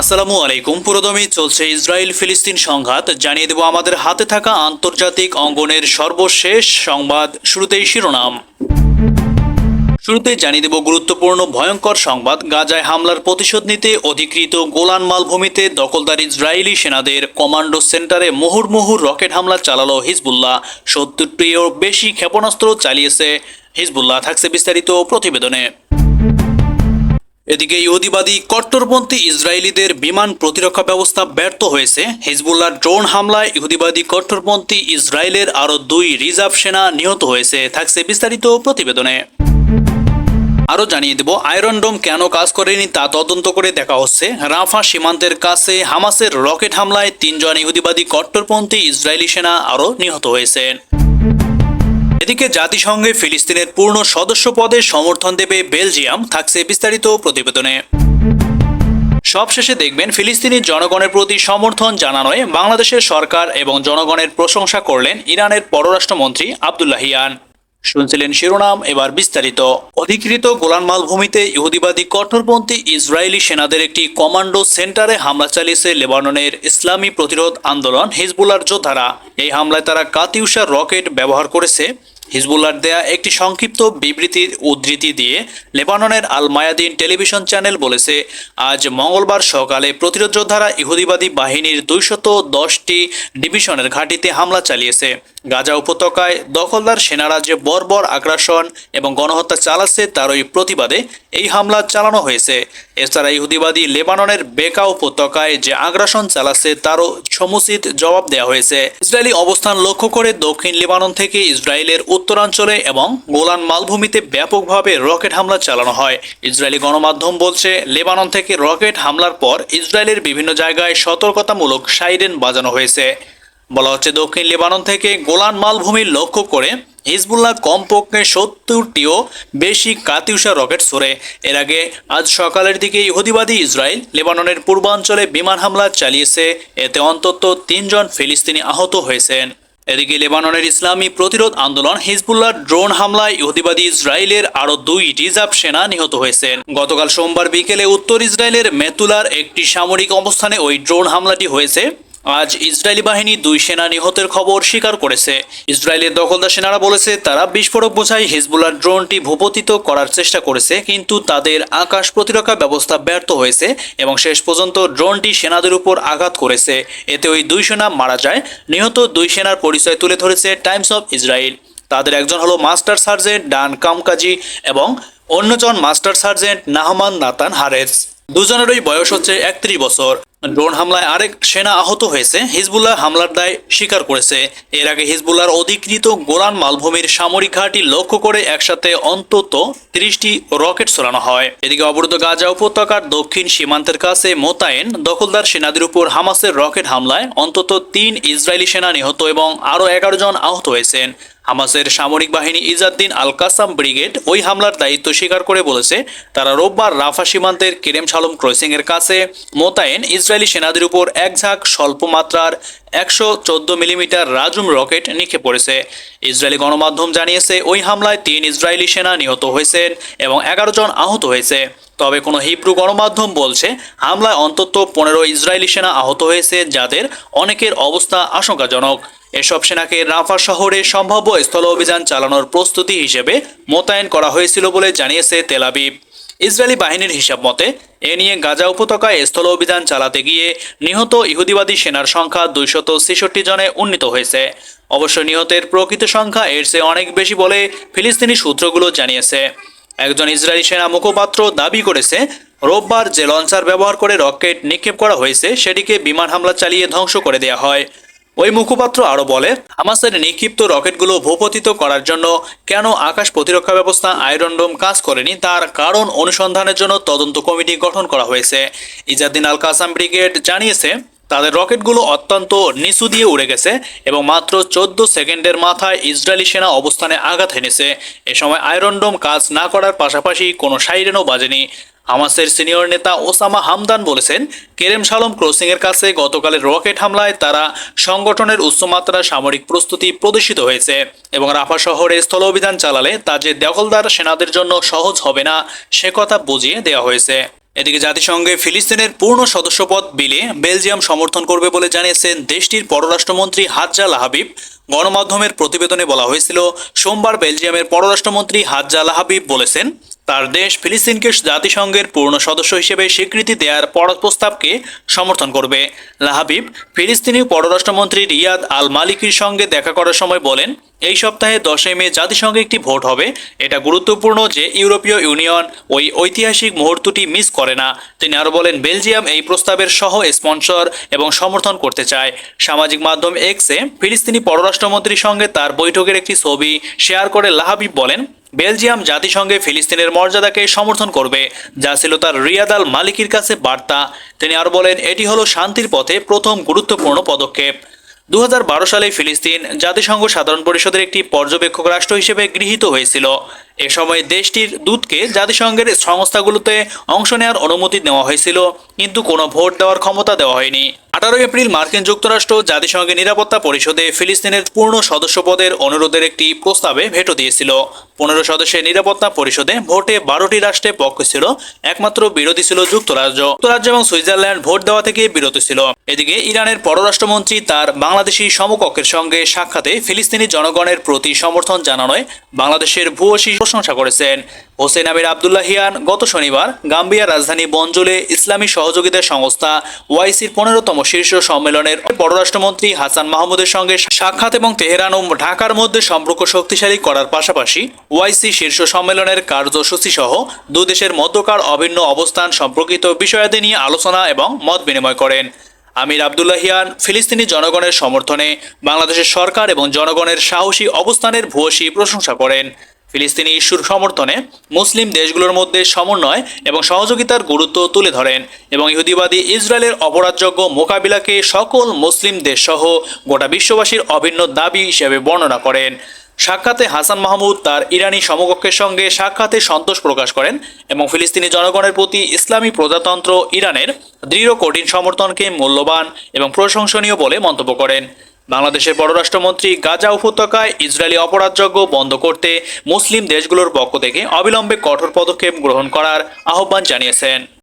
আসসালামু আলাইকুম। পুরোদমে চলছে ইসরায়েল ফিলিস্তিন সংঘাত। জানিয়ে দেব আমাদের হাতে থাকা আন্তর্জাতিক অঙ্গনের সর্বশেষ সংবাদ শুরুতেই শিরোনাম। শুরুতে জানিয়ে দেব গুরুত্বপূর্ণ ভয়ঙ্কর সংবাদ। গাজায় হামলার প্রতিশোধ নিতে অধিকৃত গোলান মালভূমিতে দখলদার ইসরায়েলি সেনাদের কমান্ডো সেন্টারে মুহুর্মুহু রকেট হামলা চালালো হিজবুল্লাহ। সত্তরটিও বেশি ক্ষেপণাস্ত্র চালিয়েছে হিজবুল্লাহ। থাকছে বিস্তারিত প্রতিবেদনে। এদিকে ইহুদিবাদী কট্টরপন্থী ইসরায়েলিদের বিমান প্রতিরক্ষা ব্যবস্থা ব্যর্থ হয়েছে। হিজবুল্লাহর ড্রোন হামলায় ইহুদিবাদী কট্টরপন্থী ইসরায়েলের আরও দুই রিজার্ভ সেনা নিহত হয়েছে। থাকছে বিস্তারিত প্রতিবেদনে। আরও জানিয়ে দেব, আয়রন ডোম কেন কাজ করেনি তা তদন্ত করে দেখা হচ্ছে। রাফা সীমান্তের কাছে হামাসের রকেট হামলায় তিনজন ইহুদিবাদী কট্টরপন্থী ইসরায়েলি সেনা আরও নিহত হয়েছেন। এদিকে জাতিসংঘে ফিলিস্তিনের পূর্ণ সদস্য পদে সমর্থন দেবে বেলজিয়াম, থাকছে বিস্তারিত প্রতিবেদনে। সবশেষে দেখবেন, ফিলিস্তিনি জনগণের প্রতি সমর্থন জানানোয় বাংলাদেশের সরকার এবং জনগণের প্রশংসা করলেন ইরানের পররাষ্ট্রমন্ত্রী আবদুল্লাহিয়ান শুনছিলেন শিরোনাম, এবার বিস্তারিত। অধিকৃত গোলান মালভূমিতে ইহুদিবাদী কঠোরপন্থী ইসরায়েলি সেনাদের একটি কমান্ডো সেন্টারে হামলা চালিয়েছে লেবাননের ইসলামী প্রতিরোধ আন্দোলন হিজবুলার যোদ্ধারা। এই হামলায় তারা কাতিউষা রকেট ব্যবহার করেছে। হিজবুল্লার দেয়া একটি সংক্ষিপ্ত বিবৃতির উদ্ধৃতি দিয়ে লেবাননের আল মায়াদিন টেলিভিশন চ্যানেল বলেছে, আজ মঙ্গলবার সকালে প্রতিরোধ যোদ্ধারা ইহুদিবাদী বাহিনীর দুইশত দশটি ডিভিশনের ঘাঁটিতে হামলা চালিয়েছে। গাজা উপত্যকায় দখলদার সেনারা যে বর্বর আগ্রাসন এবং গণহত্যা চালাচ্ছে, তারই প্রতিবাদে এই হামলা চালানো হয়েছে। এছাড়া ইহুদিবাদী লেবাননের বেকা উপত্যকায় যে আগ্রাসন চালাচ্ছে, তারও সমুচিত জবাব দেওয়া হয়েছে। ইসরায়েলি অবস্থান লক্ষ্য করে দক্ষিণ লেবানন থেকে ইসরায়েলের উত্তরাঞ্চলে এবং গোলান মালভূমিতে ব্যাপকভাবে রকেট হামলা চালানো হয়। ইসরায়েলি গণমাধ্যম বলছে, লেবানন থেকে রকেট হামলার পর ইসরায়েলের বিভিন্ন জায়গায় সতর্কতামূলক সাইরেন বাজানো হয়েছে। বলা হচ্ছে, দক্ষিণ লেবানন থেকে গোলান মালভূমি লক্ষ্য করে হিজবুল্লাহ কমপক্ষে সত্তরটিও বেশি কাতিউষা রকেট ছোড়ে এর আগে আজ সকালের দিকে ইহুদিবাদী ইসরায়েল লেবাননের পূর্বাঞ্চলে বিমান হামলা চালিয়েছে। এতে অন্তত তিনজন ফিলিস্তিনি আহত হয়েছেন। এদিকে লেবাননের ইসলামী প্রতিরোধ আন্দোলন হিজবুল্লাহর ড্রোন হামলায় ইহুদিবাদী ইসরায়েলের আরও দুই রিজার্ভ সেনা নিহত হয়েছেন। গতকাল সোমবার বিকেলে উত্তর ইসরায়েলের মেতুলার একটি সামরিক অবস্থানে ওই ড্রোন হামলাটি হয়েছে। আজ ইসরায়েলি বাহিনী দুই সেনা নিহতের খবর স্বীকার করেছে। ইসরায়েলের দখলদার সেনারা বলেছে, তারা বিস্ফোরক বোঝাই হিজবুল্লার ড্রোনটি ভূপতিত করার চেষ্টা করেছে, কিন্তু তাদের আকাশ প্রতিরক্ষা ব্যবস্থা ব্যর্থ হয়েছে এবং শেষ পর্যন্ত ড্রোনটি সেনাদের উপর আঘাত করেছে। এতে ওই দুই সেনা মারা যায়। নিহত দুই সেনার পরিচয় তুলে ধরেছে টাইমস অফ ইসরায়েল। তাদের একজন হলো মাস্টার সার্জেন্ট ডান কামকাজি এবং অন্যজন master sergeant Nahman Natan Hares. দুজনেরই বয়স হচ্ছে একত্রিশ বছর। ড্রোন হামলায় আরেক সেনা আহত হয়েছে। হিজবুল্লাহ হামলার দায় স্বীকার করেছে। এর আগে হিজবুল্লাহর অধিকৃত গোলান মালভূমির সামরিক ঘাঁটি লক্ষ্য করে একসাথে অন্তত তিরিশটি রকেট ছড়ানো হয়। এদিকে অবরুদ্ধ গাজা উপত্যকার দক্ষিণ সীমান্তের কাছে মোতায়েন দখলদার সেনাদের উপর হামাসের রকেট হামলায় অন্তত তিন ইসরায়েলি সেনা নিহত এবং আরও এগারো জন আহত হয়েছেন। হামাসের সামরিক বাহিনী ইজাদ্দিন আল কাসাম ব্রিগেড ওই হামলার দায়িত্ব স্বীকার করে বলেছে, তারা রোববার রাফা সীমান্তের কেরেম সালম ক্রসিং এর কাছে মোতায়েন ইসরায়েলি সেনাদের উপর এক ঝাঁক স্বল্প মাত্রার একশো চোদ্দ মিলিমিটার রাজুম রকেট নিক্ষেপ করেছে। ইসরায়েলি গণমাধ্যম জানিয়েছে, ওই হামলায় তিন ইসরায়েলি সেনা নিহত হয়েছেন এবং এগারো জন আহত হয়েছে। তবে কোনো হিব্রু গণমাধ্যম বলছে, হামলায় অন্তত পনেরো ইসরায়েলি সেনা আহত হয়েছে, যাদের অনেকের অবস্থা আশঙ্কাজনক। এসব সেনাকে রাফা শহরে সম্ভাব্য স্থল অভিযান চালানোর প্রস্তুতি হিসেবে মোতায়েন করা হয়েছিল বলে জানিয়েছে তেলাবিব ইসরায়েলি বাহিনীর হিসাব মতে, এ নিয়ে গাজা উপত্যকায় স্থল অভিযান চালাতে গিয়ে নিহত ইহুদিবাদী সেনার সংখ্যা দুইশত ছেষট্টি জনে উন্নীত হয়েছে। অবশ্য নিহতের প্রকৃত সংখ্যা এর চেয়ে অনেক বেশি বলে ফিলিস্তিনি সূত্রগুলো জানিয়েছে। একজন ইসরায়েলি সেনা মুখপাত্র দাবি করেছে, রোববার যে লঞ্চার ব্যবহার করে রকেট নিক্ষেপ করা হয়েছে, সেটিকে বিমান হামলা চালিয়ে ধ্বংস করে দেওয়া হয়। ওই মুখপাত্র আরও বলে, হামাসের নিক্ষিপ্ত রকেটগুলো ভূপতিত করার জন্য কেন আকাশ প্রতিরক্ষা ব্যবস্থা আয়রন ডোম কাজ করেনি তার কারণ অনুসন্ধানের জন্য তদন্ত কমিটি গঠন করা হয়েছে। ইজাদ্দিন আল কাসাম ব্রিগেড জানিয়েছে, তাদের রকেটগুলো অত্যন্ত নিচু দিয়ে উড়ে গেছে এবং মাত্র চোদ্দ সেকেন্ডের মাথায় ইসরায়েলি সেনা অবস্থানে আঘাত এনেছে। এ সময় আয়রন ডোম কাজ না করার পাশাপাশি কোনো সাইরেনও বাজেনি। হামাসের সিনিয়র নেতা ওসামা হামদান বলেছেন, কেরেম সালম ক্রসিং এর কাছে গতকালের রকেট হামলায় তারা সংগঠনের উচ্চমাত্রার সামরিক প্রস্তুতি প্রদর্শিত হয়েছে এবং রাফা শহরে স্থল অভিযান চালালে তা যে দখলদার সেনাদের জন্য সহজ হবে না, সে কথা বুঝিয়ে দেওয়া হয়েছে। এদিকে জাতিসংঘে ফিলিস্তিনের পূর্ণ সদস্যপদ বিলে বেলজিয়াম সমর্থন করবে বলে জানিয়েছেন দেশটির পররাষ্ট্রমন্ত্রী হাজ্জা লাহাবিব গণমাধ্যমের প্রতিবেদনে বলা হয়েছিল, সোমবার বেলজিয়ামের পররাষ্ট্রমন্ত্রী হাজ্জা লাহাবিব বলেছেন তার দেশ ফিলিস্তিনকে জাতিসংঘের পূর্ণ সদস্য হিসেবে স্বীকৃতি দেওয়ার পর- প্রস্তাবকে সমর্থন করবে। লাহাবিব, ফিলিস্তিনি পররাষ্ট্রমন্ত্রী রিয়াদ আল মালিকির সঙ্গে দেখা করার সময় বলেন, এই সপ্তাহে দশই মে জাতিসংঘে একটি ভোট হবে। এটা গুরুত্বপূর্ণ যে ইউরোপীয় ইউনিয়ন ওই ঐতিহাসিক মুহূর্তটি মিস করে না। তিনি আরও বলেন, বেলজিয়াম এই প্রস্তাবের সহ স্পন্সর এবং সমর্থন করতে চায়। সামাজিক মাধ্যম এক্সে ফিলিস্তিনি পররাষ্ট্রমন্ত্রীর সঙ্গে তার বৈঠকের একটি ছবি শেয়ার করে লাহাবিব বলেন বেলজিয়াম জাতিসংঘে ফিলিস্তিনের মর্যাদাকে সমর্থন করবে, যা ছিল তার রিয়াদ আল মালিকির কাছে বার্তা। তিনি আর বলেন, এটি হলো শান্তির পথে প্রথম গুরুত্বপূর্ণ পদক্ষেপ। দু হাজার বারো সালে ফিলিস্তিন জাতিসংঘ সাধারণ পরিষদের একটি পর্যবেক্ষক রাষ্ট্র হিসেবে গৃহীত হয়েছিল। এ সময় দেশটির দূতকে জাতিসংঘের সংস্থাগুলোতে অংশ নেওয়ার অনুমতি নেওয়া হয়েছিল, কিন্তু কোনো ভোট দেওয়ার ক্ষমতা দেওয়া হয়নি। আঠারোই এপ্রিল মার্কিন যুক্তরাষ্ট্র জাতিসংঘের নিরাপত্তা পরিষদে ফিলিস্তিনের পূর্ণ সদস্যপদের অনুরোধের একটি প্রস্তাবে ভেটো দিয়েছিল। পনেরো সদস্যের নিরাপত্তা পরিষদে ভোটে বারোটি রাষ্ট্রের পক্ষ ছিল, একমাত্র বিরোধী ছিল যুক্তরাজ্য। যুক্তরাজ্য এবং সুইজারল্যান্ড ভোট দেওয়া থেকে বিরত ছিল। এদিকে ইরানের পররাষ্ট্রমন্ত্রী তার বাংলাদেশি সমকক্ষের সঙ্গে সাক্ষাতে ফিলিস্তিনি জনগণের প্রতি সমর্থন জানানোয় বাংলাদেশের ভূয়সী প্রশংসা করেছেন। হোসেন আমির আবদুল্লাহিয়ান গত শনিবার গাম্বিয়ার রাজধানী বঞ্জুলে ইসলামী সহযোগিতা সংস্থা ওয়াইসির পনেরোতম শীর্ষ সম্মেলনের পররাষ্ট্রমন্ত্রী হাসান মাহমুদের সঙ্গে সাক্ষাৎ এবং তেহরান ও ঢাকার মধ্যে সম্পর্ক শক্তিশালী করার পাশাপাশি ওয়াইসি শীর্ষ সম্মেলনের কার্যসূচি সহ দুদেশের মধ্যকার অভিন্ন অবস্থান সম্পর্কিত বিষয়াদি নিয়ে আলোচনা এবং মত বিনিময় করেন। আমির আবদুল্লাহিয়ান ফিলিস্তিনি জনগণের সমর্থনে বাংলাদেশের সরকার এবং জনগণের সাহসী অবস্থানের ভূয়সী প্রশংসা করেন। ফিলিস্তিনি ইস্যুর সমর্থনে মুসলিম দেশগুলোর মধ্যে সমন্বয় এবং সহযোগিতার গুরুত্ব তুলে ধরেন এবং ইহুদিবাদী ইসরায়েলের অপরাধযোগ্য মোকাবিলাকে সকল মুসলিম দেশসহ গোটা বিশ্ববাসীর অভিন্ন দাবি হিসেবে বর্ণনা করেন। সাক্ষাতে হাসান মাহমুদ তার ইরানি সমকক্ষের সঙ্গে সাক্ষাতে সন্তোষ প্রকাশ করেন এবং ফিলিস্তিনি জনগণের প্রতি ইসলামী প্রজাতন্ত্র ইরানের দৃঢ় কঠিন সমর্থনকে মূল্যবান এবং প্রশংসনীয় বলে মন্তব্য করেন। বাংলাদেশের পররাষ্ট্রমন্ত্রী গাজা উপত্যকায় ইসরায়েলি অপরাধযোগ্য বন্ধ করতে মুসলিম দেশগুলোর পক্ষ থেকে অবিলম্বে কঠোর পদক্ষেপ গ্রহণ করার আহ্বান জানিয়েছেন।